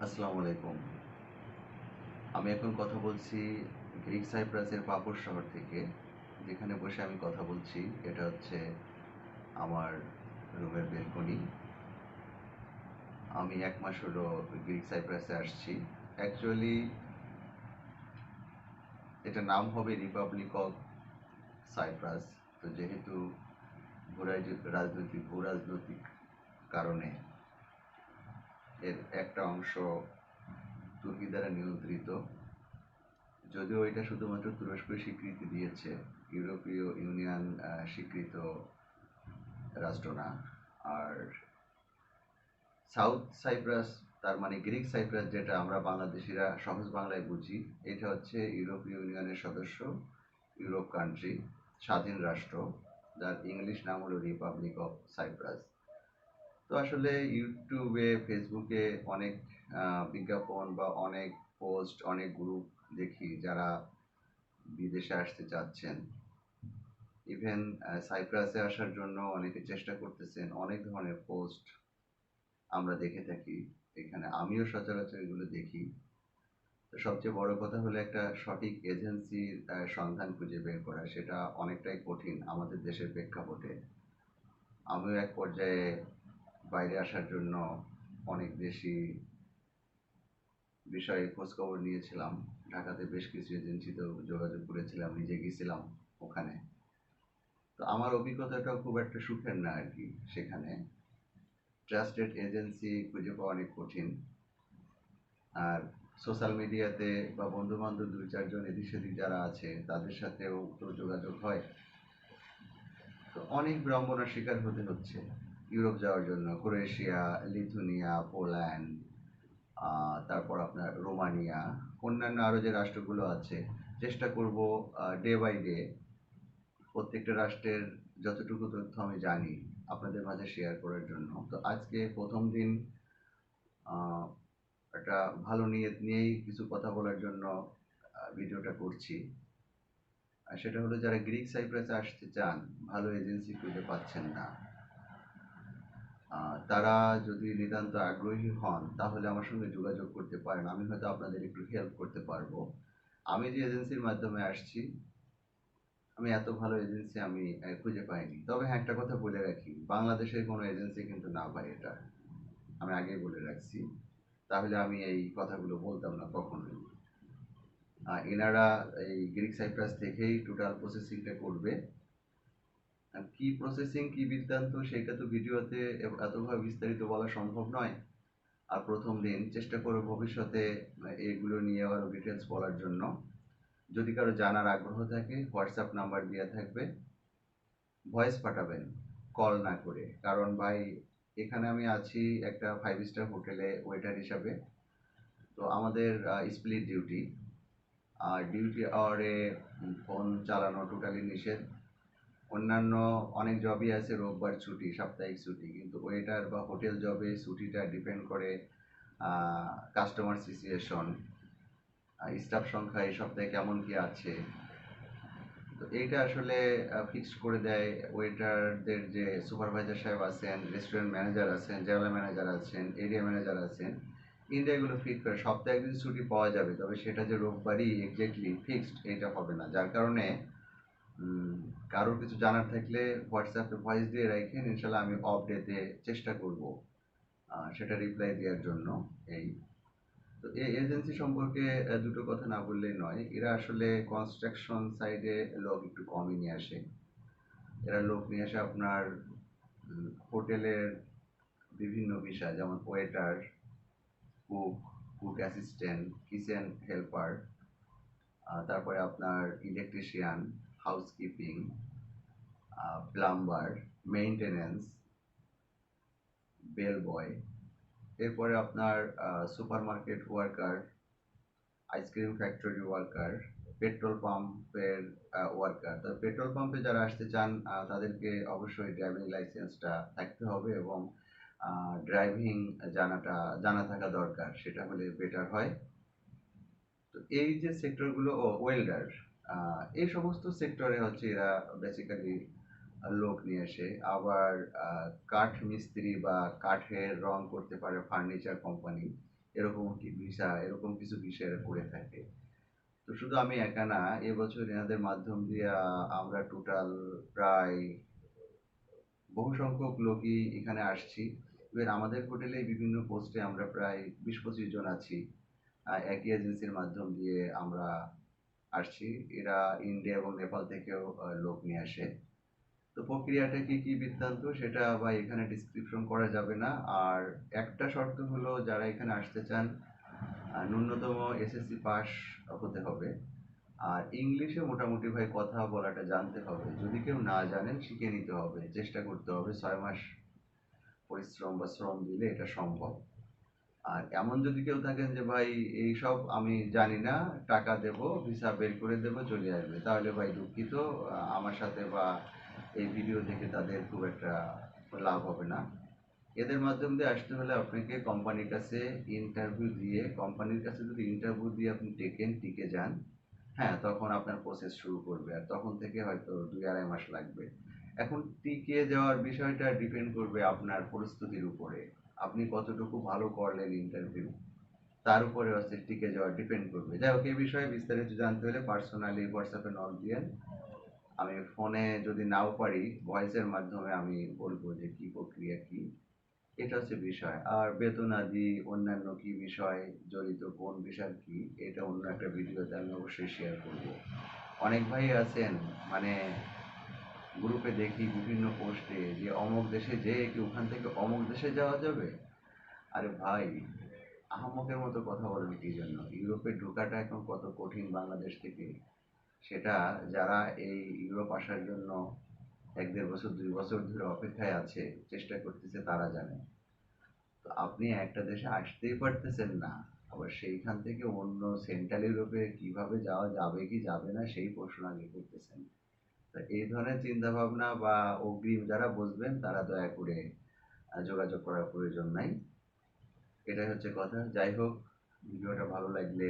আসসালামু আলাইকুম। আমি এখন কথা বলছি গ্রিক সাইপ্রাসের পাপড় শহর থেকে, যেখানে বসে আমি কথা বলছি। এটা হচ্ছে আমার রুমের বেলকনি। আমি এক মাস হলো গ্রিক সাইপ্রাসে আসছি। অ্যাকচুয়ালি এটা নাম হবে রিপাবলিক অফ সাইপ্রাস তো যেহেতু ভূরাজ- রাজনৈতিক ভূ রাজনৈতিক কারণে এর একটা অংশ তুর্কি দ্বারা নিয়ন্ত্রিত। যদিও এটা শুধুমাত্র তুরস্কই স্বীকৃতি দিয়েছে, ইউরোপীয় ইউনিয়ন স্বীকৃত রাষ্ট্র না। আর সাউথ সাইপ্রাস, তার মানে গ্রিক সাইপ্রাস যেটা আমরা বাংলাদেশিরা সহজ বাংলায় বুঝি, এটা হচ্ছে ইউরোপীয় ইউনিয়নের সদস্য, ইউরোপ কান্ট্রি স্বাধীন রাষ্ট্র, যার ইংলিশ নাম হলো রিপাবলিক অফ সাইপ্রাস তো আসলে ইউটিউবে ফেসবুকে অনেক বিজ্ঞাপন বা অনেক পোস্ট অনেক গ্রুপ দেখি যারা বিদেশে আসতে চাচ্ছেন। ইভেন সাইপ্রাসে আসার জন্য অনেকে চেষ্টা করতেছেন। অনেক ধরনের পোস্ট আমরা দেখে থাকি। এখানে আমিও সচরাচর এগুলো দেখি। সবচেয়ে বড় কথা হলো একটা সঠিক এজেন্সির সন্ধান খুঁজে বের করা। সেটা অনেকটাই কঠিন আমাদের দেশের প্রেক্ষাপটে। আমিও এক পর্যায়ে বাইরে আসার জন্য অনেক বেশি বিষয়ে খোঁজখবর নিয়েছিলাম। ঢাকাতে বেশ কিছু এজেন্সিতেও যোগাযোগ করেছিলাম, নিজে গেছিলাম ওখানে। তো আমার অভিজ্ঞতাটাও খুব একটা সুখের না আর কি সেখানে। ট্রাস্টেড এজেন্সি খুঁজে পাওয়া অনেক কঠিন। আর সোশ্যাল মিডিয়াতে বা বন্ধু বান্ধব দুই চারজন এদিক সেদিক যারা আছে, তাদের সাথেও তো যোগাযোগ হয়। তো অনেক বিড়ম্বনার শিকার হতে হচ্ছে। ইউরোপ যাওয়ার জন্য, ক্রোয়েশিয়া, লিথুনিয়া, পোল্যান্ড তারপর আপনার রোমানিয়া, অন্যান্য আরও যে রাষ্ট্রগুলো আছে, চেষ্টা করব ডে বাই ডে প্রত্যেকটা রাষ্ট্রের যতটুকু তথ্য আমি জানি আপনাদের মাঝে শেয়ার করার জন্য। তো আজকে প্রথম দিন একটা ভালো নিয়ত নিয়েই কিছু কথা বলার জন্য ভিডিওটা করছি। আর সেটা হলো, যারা গ্রিক সাইপ্রাসে আসতে চান, ভালো এজেন্সি খুঁজে পাচ্ছেন না তারা যদি নিতান্ত আগ্রহী হন, তাহলে আমার সঙ্গে যোগাযোগ করতে পারেন। আমি হয়তো আপনাদের একটু হেল্প করতে পারব। আমি যে এজেন্সির মাধ্যমে আসছি, আমি এত ভালো এজেন্সি আমি খুঁজে পাইনি। তবে হ্যাঁ একটা কথা বলে রাখি, বাংলাদেশের কোনো এজেন্সি কিন্তু না পাই এটা। আমি আগেই বলে রাখছি। তাহলে আমি এই কথাগুলো বলতাম না কখনোই। এনারা এই গ্রিক সাইপ্রাস থেকেই টোটাল প্রসেসিংটা করবে। কি প্রসেসিং কি বৃত্তান্ত সেটা তো ভিডিওতে এতভাবে বিস্তারিত বলা সম্ভব নয়। আর প্রথম দিন চেষ্টা করব ভবিষ্যতে এগুলো নিয়ে আরও ডিটেলস বলার জন্য। যদি কারও জানার আগ্রহ থাকে হোয়াটসঅ্যাপ নাম্বার দেওয়া থাকবে। ভয়েস পাঠাবেন কল না করে। কারণ ভাই, এখানে আমি আছি একটা ফাইভ স্টার হোটেলে ওয়েটার হিসাবে। তো আমাদের স্প্লিট ডিউটি আর ডিউটি আওয়ারে ফোন চালানো টোটালি নিষেধ। অন্যান্য অনেক জবই আছে রোববার ছুটি, সাপ্তাহিক ছুটি, কিন্তু ওয়েটার বা হোটেল জবে ছুটিটা ডিপেন্ড করে কাস্টমার সিচুয়েশন স্টাফ সংখ্যা এই সপ্তাহে কেমন কি আছে। তো এইটা আসলে ফিক্সড করে দেয় ওয়েটারদের যে সুপারভাইজার সাহেব আছেন রেস্টুরেন্ট ম্যানেজার আছেন জেনারেল ম্যানেজার আছেন এরিয়া ম্যানেজার আছেন এগুলো ফিট করে, সপ্তাহে একদিন ছুটি পাওয়া যাবে, তবে সেটা যে রোববারই এক্স্যাক্টলি ফিক্সড এটা হবে না। যার কারণে কারোর কিছু জানার থাকলে হোয়াটসঅ্যাপে ভয়েস দিয়ে রাখেন ইনশাল্লাহ আমি অফ ডেতে চেষ্টা করব সেটা রিপ্লাই দেওয়ার জন্য এই। তো এই এজেন্সি সম্পর্কে দুটো কথা না বললেই নয়, এরা আসলে কনস্ট্রাকশন সাইডে লোক একটু কমই নিয়ে আসে। এরা লোক নিয়ে আসে আপনার হোটেলের বিভিন্ন বিষয়, যেমন waiter cook cook assistant kitchen helper তারপরে আপনার electrician housekeeping plumber maintenance bell boy এরপরে আপনার super market worker ice cream factory worker petrol পাম্পের ওয়ার্কার তো পেট্রোল পাম্পে যারা আসতে চান তাদেরকে অবশ্যই ড্রাইভিং লাইসেন্সটা থাকতে হবে এবং ড্রাইভিং জানাটা, জানা থাকা দরকার, সেটা হলে বেটার হয়। তো এই যে সেক্টরগুলো ও ওয়েল্ডার এই সমস্ত সেক্টরে হচ্ছে এরা বেসিক্যালি লোক নিয়ে আসে। আবার কাঠ মিস্ত্রি বা কাঠের রং করতে পারে ফার্নিচার কোম্পানি এরকম ভিসা, এরকম কিছু বিষয় এরা করে থাকে। তো শুধু আমি একা না, এবছর এনাদের মাধ্যম দিয়ে আমরা টোটাল প্রায় বহু সংখ্যক লোকই এখানে আসছি। এবার আমাদের হোটেলে বিভিন্ন পোস্টে আমরা প্রায় বিশ পঁচিশ জন আছি। একই এজেন্সির মাধ্যম দিয়ে আমরা আসছি। এরা ইন্ডিয়া এবং নেপাল থেকেও লোক নিয়ে আসে। তো প্রক্রিয়াটা কি কি বৃত্তান্ত সেটা বা এখানে ডিসক্রিপশন করা যাবে না। আর একটা শর্ত হলো, যারা এখানে আসতে চান ন্যূনতম এসএসসি পাস হতে হবে। আর ইংলিশে মোটামুটি ভাই কথা বলাটা জানতে হবে। যদি কেউ না জানেন, শিখে নিতে হবে। চেষ্টা করতে হবে। ছয় মাস পরিশ্রম বা শ্রম দিলে এটা সম্ভব। আর এমন যদি কেউ থাকেন যে, ভাই এইসব আমি জানি না, টাকা দেব, ভিসা বের করে দেব, চলে আসবে। তাহলে ভাই দুঃখিত, আমার সাথে বা এই ভিডিও দেখে তাদের খুব একটা লাভ হবে না। এদের মাধ্যম দিয়ে আসতে হলে আপনাকে কোম্পানির কাছে ইন্টারভিউ দিয়ে, কোম্পানির কাছে যদি ইন্টারভিউ দিয়ে আপনি টেকেন, টিকে যান হ্যাঁ তখন আপনার প্রসেস শুরু করবে। আর তখন থেকে হয়তো দুই আড়াই মাস লাগবে। এখন টিকে যাওয়ার বিষয়টা ডিপেন্ড করবে আপনার পরিস্থিতির উপরে। আপনি কতটুকু ভালো করলেন ইন্টারভিউ তার উপরে হচ্ছে টিকে যাওয়া ডিপেন্ড করবে। যাই হোক, এই বিষয়ে বিস্তারিত জানতে হলে পার্সোনালি হোয়াটসঅ্যাপে নক দিয়েন আমি ফোনে যদি নাও পারি ভয়েসের মাধ্যমে আমি বলব যে কি প্রক্রিয়া কি। এটা হচ্ছে বিষয়। আর বেতন আদি, অন্যান্য কি বিষয়, জড়িত কোন বিষয় কি, এটা অন্য একটা ভিডিওতে আমি অবশ্যই শেয়ার করব। অনেক ভাই আছেন মানে গ্রুপে দেখি বিভিন্ন পোস্টে যে অমুক দেশে যে কি ওখান থেকে অমুক দেশে যাওয়া যাবে? আরে ভাই, আহমকের মতো কথা বলেন কি জন্য? ইউরোপে ঢোকাটা এখন কত কঠিন বাংলাদেশ থেকে? সেটা যারা এই ইউরোপ আসার জন্য এক দেড় বছর, দুই বছর ধরে অপেক্ষায় আছে, চেষ্টা করতেছে, তারা জানে। তো আপনি একটা দেশে আসতেই পারতেছেন না। আবার সেইখান থেকে অন্য সেন্ট্রাল ইউরোপে কীভাবে যাওয়া যাবে কি যাবে না, সেই প্রশ্ন আগে করতেছেন। এই ধরনের চিন্তা ভাবনা বা অগ্রিম যারা বুঝবেন তারা দয়া করে যোগাযোগ করার প্রয়োজন নাই। এটাই হচ্ছে কথা। যাই হোক, ভিডিওটা ভালো লাগলে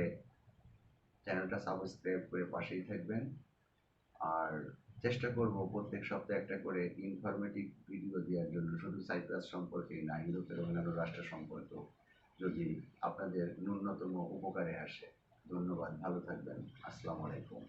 চ্যানেলটা সাবস্ক্রাইব করে পাশেই থাকবেন। আর চেষ্টা করব প্রত্যেক সপ্তাহে একটা করে ইনফরমেটিভ ভিডিও দেওয়ার জন্য। শুধু সাইপ্রাস সম্পর্কেই না ইউরোপের অন্যান্য রাষ্ট্র সম্পর্কেও যদি আপনাদের ন্যূনতম উপকারে আসে। ধন্যবাদ। ভালো থাকবেন। আসসালামু আলাইকুম।